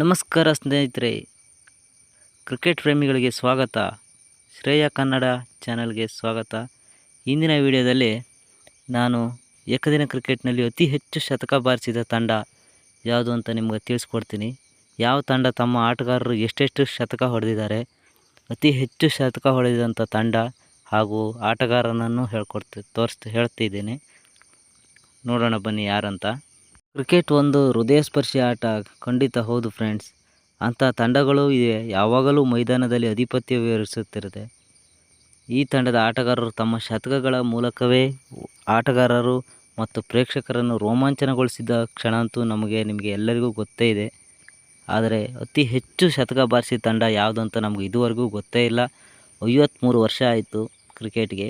ನಮಸ್ಕಾರ ಸ್ನೇಹಿತರೆ. ಕ್ರಿಕೆಟ್ ಪ್ರೇಮಿಗಳಿಗೆ ಸ್ವಾಗತ. ಶ್ರೇಯ ಕನ್ನಡ ಚಾನಲ್ಗೆ ಸ್ವಾಗತ. ಇಂದಿನ ವಿಡಿಯೋದಲ್ಲಿ ನಾನು ಏಕದಿನ ಕ್ರಿಕೆಟ್ನಲ್ಲಿ ಅತಿ ಹೆಚ್ಚು ಶತಕ ಬಾರಿಸಿದ ತಂಡ ಯಾವುದು ಅಂತ ನಿಮಗೆ ತಿಳಿಸ್ಕೊಡ್ತೀನಿ. ಯಾವ ತಂಡ ತಮ್ಮ ಆಟಗಾರರು ಎಷ್ಟೆಷ್ಟು ಶತಕ ಹೊಡೆದಿದ್ದಾರೆ, ಅತಿ ಹೆಚ್ಚು ಶತಕ ಹೊಡೆದಂಥ ತಂಡ ಹಾಗೂ ಆಟಗಾರನನ್ನು ಹೇಳ್ಕೊಡ್ತಿ, ತೋರಿಸ್ತಾ, ಹೇಳ್ತಿದ್ದೀನಿ. ನೋಡೋಣ ಬನ್ನಿ ಯಾರಂತ. ಕ್ರಿಕೆಟ್ ಒಂದು ಹೃದಯಸ್ಪರ್ಶಿ ಆಟ, ಖಂಡಿತ ಹೌದು ಫ್ರೆಂಡ್ಸ್. ಅಂಥ ತಂಡಗಳು ಇವೆ ಯಾವಾಗಲೂ ಮೈದಾನದಲ್ಲಿ ಆಧಿಪತ್ಯ ವಿವರಿಸುತ್ತಿರುತ್ತೆ. ಈ ತಂಡದ ಆಟಗಾರರು ತಮ್ಮ ಶತಕಗಳ ಮೂಲಕವೇ ಆಟಗಾರರು ಮತ್ತು ಪ್ರೇಕ್ಷಕರನ್ನು ರೋಮಾಂಚನಗೊಳಿಸಿದ ಕ್ಷಣ ಅಂತೂ ನಮಗೆ, ನಿಮಗೆ ಎಲ್ಲರಿಗೂ ಗೊತ್ತೇ ಇದೆ. ಆದರೆ ಅತಿ ಹೆಚ್ಚು ಶತಕ ಬಾರಿಸಿದ ತಂಡ ಯಾವುದು ಅಂತ ನಮಗೆ ಇದುವರೆಗೂ ಗೊತ್ತೇ ಇಲ್ಲ. ಐವತ್ತ್ಮೂರು ವರ್ಷ ಆಯಿತು ಕ್ರಿಕೆಟ್ಗೆ.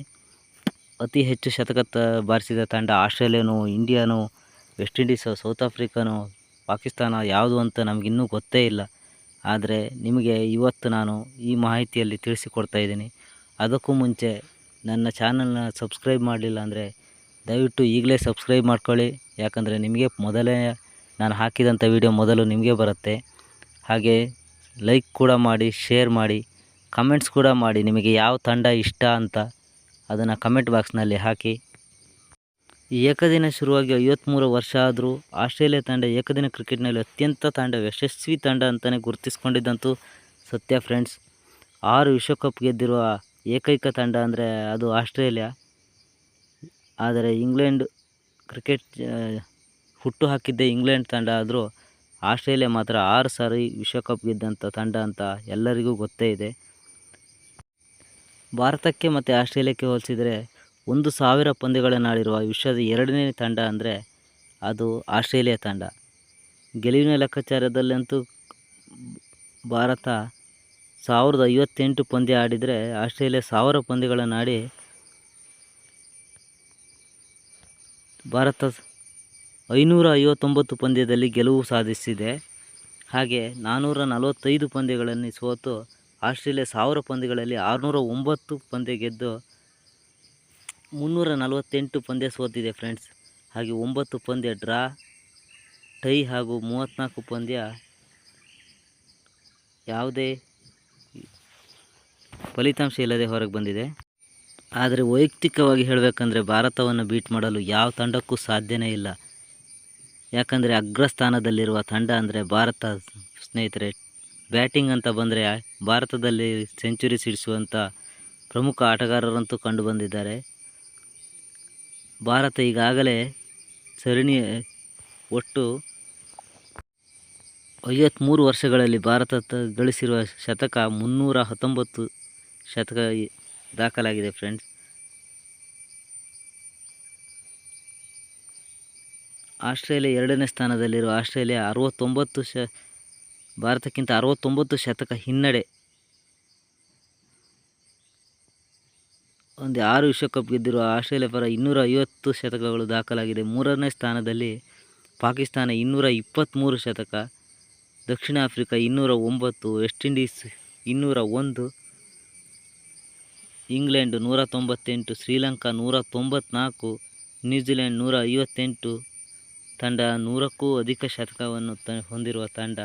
ಅತಿ ಹೆಚ್ಚು ಶತಕ ತ, ಬಾರಿಸಿದ ತಂಡ ಆಸ್ಟ್ರೇಲಿಯಾನು, ಇಂಡಿಯಾನು ವೆಸ್ಟ್ ಇಂಡೀಸು ಸೌತ್ ಆಫ್ರಿಕಾನೋ ಪಾಕಿಸ್ತಾನ ಯಾವುದು ಅಂತ ನಮಗಿನ್ನೂ ಗೊತ್ತೇ ಇಲ್ಲ. ಆದರೆ ನಿಮಗೆ ಇವತ್ತು ನಾನು ಈ ಮಾಹಿತಿಯಲ್ಲಿ ತಿಳಿಸಿಕೊಡ್ತಾ ಇದ್ದೀನಿ. ಅದಕ್ಕೂ ಮುಂಚೆ ನನ್ನ ಚಾನಲ್ನ ಸಬ್ಸ್ಕ್ರೈಬ್ ಮಾಡಲಿಲ್ಲ ಅಂದರೆ ದಯವಿಟ್ಟು ಈಗಲೇ ಸಬ್ಸ್ಕ್ರೈಬ್ ಮಾಡ್ಕೊಳ್ಳಿ. ಯಾಕಂದರೆ ನಿಮಗೆ ಮೊದಲೇ ನಾನು ಹಾಕಿದಂಥ ವಿಡಿಯೋ ಮೊದಲು ನಿಮಗೆ ಬರುತ್ತೆ. ಹಾಗೆ ಲೈಕ್ ಕೂಡ ಮಾಡಿ ಶೇರ್ ಮಾಡಿ ಕಮೆಂಟ್ಸ್ ಕೂಡ ಮಾಡಿ. ನಿಮಗೆ ಯಾವ ತಂಡ ಇಷ್ಟ ಅಂತ ಅದನ್ನು ಕಮೆಂಟ್ ಬಾಕ್ಸ್ನಲ್ಲಿ ಹಾಕಿ. ಏಕದಿನ ಶುರುವಾಗಿ ಐವತ್ತ್ಮೂರು ವರ್ಷ ಆದರೂ ಆಸ್ಟ್ರೇಲಿಯಾ ತಂಡ ಏಕದಿನ ಕ್ರಿಕೆಟ್ನಲ್ಲಿ ಅತ್ಯಂತ ತಂಡ, ಯಶಸ್ವಿ ತಂಡ ಅಂತಲೇ ಗುರುತಿಸ್ಕೊಂಡಿದ್ದಂತೂ ಸತ್ಯ ಫ್ರೆಂಡ್ಸ್. ಆರು ವಿಶ್ವಕಪ್ ಗೆದ್ದಿರುವ ಏಕೈಕ ತಂಡ ಅಂದರೆ ಅದು ಆಸ್ಟ್ರೇಲಿಯಾ. ಆದರೆ ಇಂಗ್ಲೆಂಡ್ ಕ್ರಿಕೆಟ್ ಹುಟ್ಟು ಹಾಕಿದ್ದೇ ಇಂಗ್ಲೆಂಡ್ ತಂಡ ಆದರೂ ಆಸ್ಟ್ರೇಲಿಯಾ ಮಾತ್ರ ಆರು ಸಾರಿ ವಿಶ್ವಕಪ್ ಗೆದ್ದಂಥ ತಂಡ ಅಂತ ಎಲ್ಲರಿಗೂ ಗೊತ್ತೇ ಇದೆ. ಭಾರತಕ್ಕೆ ಮತ್ತು ಆಸ್ಟ್ರೇಲಿಯಾಕ್ಕೆ ಹೋಲಿಸಿದರೆ ಒಂದು ಸಾವಿರ ಪಂದ್ಯಗಳನ್ನಾಡಿರುವ ವಿಶ್ವದ ಎರಡನೇ ತಂಡ ಅಂದರೆ ಅದು ಆಸ್ಟ್ರೇಲಿಯಾ ತಂಡ. ಗೆಲುವಿನ ಲೆಕ್ಕಾಚಾರದಲ್ಲಂತೂ ಭಾರತ ಸಾವಿರದ ಐವತ್ತೆಂಟು ಪಂದ್ಯ ಆಡಿದರೆ ಆಸ್ಟ್ರೇಲಿಯಾ ಸಾವಿರ ಪಂದ್ಯಗಳನ್ನು ಆಡಿ ಭಾರತ ಐನೂರ ಐವತ್ತೊಂಬತ್ತು ಪಂದ್ಯದಲ್ಲಿ ಗೆಲುವು ಸಾಧಿಸಿದೆ. ಹಾಗೆ ನಾನ್ನೂರ ನಲವತ್ತೈದು ಪಂದ್ಯಗಳನ್ನು ಸೋತು ಆಸ್ಟ್ರೇಲಿಯಾ ಸಾವಿರ ಪಂದ್ಯಗಳಲ್ಲಿ ಆರುನೂರ ಒಂಬತ್ತು ಪಂದ್ಯ ಗೆದ್ದು ಮುನ್ನೂರ ನಲವತ್ತೆಂಟು ಪಂದ್ಯ ಸೋತಿದೆ ಫ್ರೆಂಡ್ಸ್ ಹಾಗೆ ಒಂಬತ್ತು ಪಂದ್ಯ ಡ್ರಾ, ಟೈ ಹಾಗೂ ಮೂವತ್ತ್ನಾಲ್ಕು ಪಂದ್ಯ ಯಾವುದೇ ಫಲಿತಾಂಶ ಇಲ್ಲದೆ ಹೊರಗೆ ಬಂದಿದೆ. ಆದರೆ ವೈಯಕ್ತಿಕವಾಗಿ ಹೇಳಬೇಕಂದ್ರೆ ಭಾರತವನ್ನು ಬೀಟ್ ಮಾಡಲು ಯಾವ ತಂಡಕ್ಕೂ ಸಾಧ್ಯನೇ ಇಲ್ಲ. ಯಾಕಂದರೆ ಅಗ್ರಸ್ಥಾನದಲ್ಲಿರುವ ತಂಡ ಅಂದರೆ ಭಾರತ, ಸ್ನೇಹಿತರೆ ಬ್ಯಾಟಿಂಗ್ ಅಂತ ಬಂದರೆ ಭಾರತದಲ್ಲಿ ಸೆಂಚುರಿ ಸಿಡಿಸುವಂಥ ಪ್ರಮುಖ ಆಟಗಾರರಂತೂ ಕಂಡು ಬಂದಿದ್ದಾರೆ. ಭಾರತ ಈಗಾಗಲೇ ಸರಣಿ ಒಟ್ಟು ಐವತ್ತ್ಮೂರು ವರ್ಷಗಳಲ್ಲಿ ಭಾರತ ಗಳಿಸಿರುವ ಶತಕ ಮುನ್ನೂರ ಹತ್ತೊಂಬತ್ತು ಶತಕ ದಾಖಲಾಗಿದೆ ಫ್ರೆಂಡ್ಸ್. ಆಸ್ಟ್ರೇಲಿಯಾ ಎರಡನೇ ಸ್ಥಾನದಲ್ಲಿರುವ ಆಸ್ಟ್ರೇಲಿಯಾ ಅರವತ್ತೊಂಬತ್ತು ಶ ಭಾರತಕ್ಕಿಂತ ಅರವತ್ತೊಂಬತ್ತು ಶತಕ ಹಿನ್ನಡೆ ಒಂದು ಆರು ವಿಶ್ವಕಪ್ ಗೆದ್ದಿರುವ ಆಸ್ಟ್ರೇಲಿಯಾ ಪರ ಇನ್ನೂರ ಐವತ್ತು ಶತಕಗಳು ದಾಖಲಾಗಿದೆ. ಮೂರನೇ ಸ್ಥಾನದಲ್ಲಿ ಪಾಕಿಸ್ತಾನ ಇನ್ನೂರ ಇಪ್ಪತ್ತ್ಮೂರು ಶತಕ, ದಕ್ಷಿಣ ಆಫ್ರಿಕಾ ಇನ್ನೂರ ಒಂಬತ್ತು, ವೆಸ್ಟ್ ಇಂಡೀಸ್ ಇನ್ನೂರ ಒಂದು, ಇಂಗ್ಲೆಂಡ್ ನೂರ ತೊಂಬತ್ತೆಂಟು, ಶ್ರೀಲಂಕಾ ನೂರ ತೊಂಬತ್ನಾಲ್ಕು, ನ್ಯೂಜಿಲೆಂಡ್ ನೂರ ಐವತ್ತೆಂಟು, ತಂಡ ನೂರಕ್ಕೂ ಅಧಿಕ ಶತಕವನ್ನು ತ, ಹೊಂದಿರುವ ತಂಡ.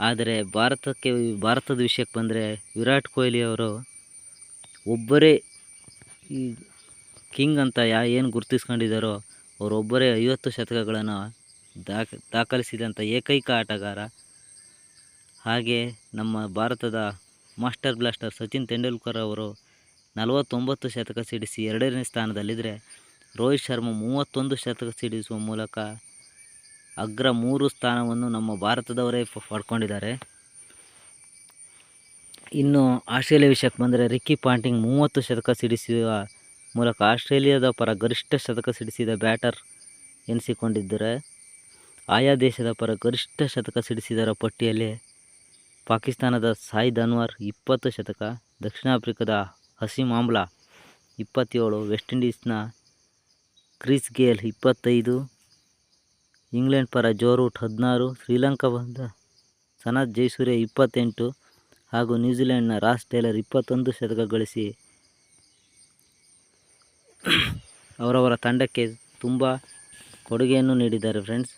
ಆದರೆ ಭಾರತಕ್ಕೆ, ಭಾರತದ ವಿಷಯಕ್ಕೆ ಬಂದರೆ ವಿರಾಟ್ ಕೊಹ್ಲಿ ಅವರು ಒಬ್ಬರೇ ಈ ಕಿಂಗ್ ಅಂತ ಯಾ ಏನು ಗುರುತಿಸ್ಕೊಂಡಿದ್ದಾರೋ ಅವರೊಬ್ಬರೇ ಐವತ್ತು ಶತಕಗಳನ್ನು ದಾಖ ದಾಖಲಿಸಿದಂಥ ಏಕೈಕ ಆಟಗಾರ. ಹಾಗೆ ನಮ್ಮ ಭಾರತದ ಮಾಸ್ಟರ್ ಬ್ಲಾಸ್ಟರ್ ಸಚಿನ್ ತೆಂಡೂಲ್ಕರ್ ಅವರು ನಲವತ್ತೊಂಬತ್ತು ಶತಕ ಸಿಡಿಸಿ ಎರಡನೇ ಸ್ಥಾನದಲ್ಲಿದ್ದರೆ ರೋಹಿತ್ ಶರ್ಮಾ ಮೂವತ್ತೊಂದು ಶತಕ ಸಿಡಿಸುವ ಮೂಲಕ ಅಗ್ರ ಮೂರು ಸ್ಥಾನವನ್ನು ನಮ್ಮ ಭಾರತದವರೇ ಪಡ್ಕೊಂಡಿದ್ದಾರೆ. ಇನ್ನು ಆಸ್ಟ್ರೇಲಿಯಾ ವಿಷಯಕ್ಕೆ ಬಂದರೆ ರಿಕ್ಕಿ ಪಾಂಟಿಂಗ್ ಮೂವತ್ತು ಶತಕ ಸಿಡಿಸುವ ಮೂಲಕ ಆಸ್ಟ್ರೇಲಿಯಾದ ಪರ ಗರಿಷ್ಠ ಶತಕ ಸಿಡಿಸಿದ ಬ್ಯಾಟರ್ ಎನಿಸಿಕೊಂಡಿದ್ದರೆ ಆಯಾ ದೇಶದ ಪರ ಗರಿಷ್ಠ ಶತಕ ಸಿಡಿಸಿದರ ಪಟ್ಟಿಯಲ್ಲಿ ಪಾಕಿಸ್ತಾನದ ಸಾಯಿ ಧನ್ವರ್ ಇಪ್ಪತ್ತು ಶತಕ, ದಕ್ಷಿಣ ಆಫ್ರಿಕಾದ ಹಸೀಮ್ ಆಮ್ಲಾ ಇಪ್ಪತ್ತೇಳು, ವೆಸ್ಟ್ ಇಂಡೀಸ್ನ ಕ್ರಿಸ್ ಗೇಲ್ ಇಪ್ಪತ್ತೈದು, ಇಂಗ್ಲೆಂಡ್ ಪರ ಜೋರೂಟ್ ಹದಿನಾರು, ಶ್ರೀಲಂಕಾ ಬಂದ ಸನತ್ ಜೈಸೂರ್ಯ ಇಪ್ಪತ್ತೆಂಟು ಹಾಗೂ ನ್ಯೂಜಿಲೆಂಡ್ನ ರಾಸ್ ಟೇಲರ್ ಇಪ್ಪತ್ತೊಂದು ಶತಕ ಗಳಿಸಿ ಅವರವರ ತಂಡಕ್ಕೆ ತುಂಬ ಕೊಡುಗೆಯನ್ನು ನೀಡಿದ್ದಾರೆ ಫ್ರೆಂಡ್ಸ್.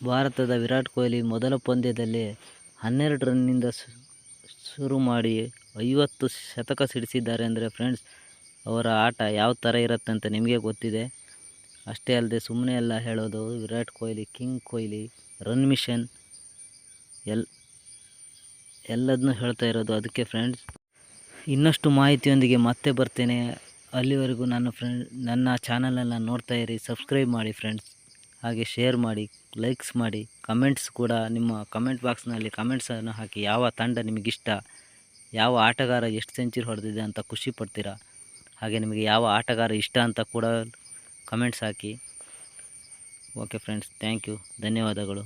ಭಾರತದ ವಿರಾಟ್ ಕೊಹ್ಲಿ ಮೊದಲ ಪಂದ್ಯದಲ್ಲಿ ಹನ್ನೆರಡು ರನ್ನಿಂದ ಶುರು ಮಾಡಿ ಐವತ್ತು ಶತಕ ಸಿಡಿಸಿದ್ದಾರೆ ಅಂದರೆ ಫ್ರೆಂಡ್ಸ್, ಅವರ ಆಟ ಯಾವ ಥರ ಇರುತ್ತೆ ಅಂತ ನಿಮಗೆ ಗೊತ್ತಿದೆ. ಅಷ್ಟೇ ಅಲ್ಲದೆ ಸುಮ್ಮನೆ ಎಲ್ಲ ಹೇಳೋದು Virat Kohli, king Kohli, run machine, L ಎಲ್ಲದನ್ನೂ ಹೇಳ್ತಾ ಇರೋದು. ಅದಕ್ಕೆ ಫ್ರೆಂಡ್ಸ್ ಇನ್ನಷ್ಟು ಮಾಹಿತಿಯೊಂದಿಗೆ ಮತ್ತೆ ಬರ್ತೇನೆ. ಅಲ್ಲಿವರೆಗೂ ನನ್ನ ಫ್ರೆಂಡ್ ನನ್ನ ಚಾನಲನ್ನು ನೋಡ್ತಾ ಇರಿ ಸಬ್ಸ್ಕ್ರೈಬ್ ಮಾಡಿ ಫ್ರೆಂಡ್ಸ್ ಹಾಗೆ ಶೇರ್ ಮಾಡಿ ಲೈಕ್ಸ್ ಮಾಡಿ ಕಮೆಂಟ್ಸ್ ಕೂಡ ನಿಮ್ಮ ಕಮೆಂಟ್ ಬಾಕ್ಸ್ನಲ್ಲಿ ಕಮೆಂಟ್ಸನ್ನು ಹಾಕಿ ಯಾವ ತಂಡ ನಿಮಗಿಷ್ಟ, ಯಾವ ಆಟಗಾರ ಎಷ್ಟು ಸೆಂಚುರಿ ಹೊಡೆದಿದೆ ಅಂತ ಖುಷಿ ಪಡ್ತೀರಾ? ಹಾಗೆ ನಿಮಗೆ ಯಾವ ಆಟಗಾರ ಇಷ್ಟ ಅಂತ ಕೂಡ ಕಮೆಂಟ್ಸ್ ಹಾಕಿ. ಓಕೆ ಫ್ರೆಂಡ್ಸ್ ಥ್ಯಾಂಕ್ ಯು ಧನ್ಯವಾದಗಳು.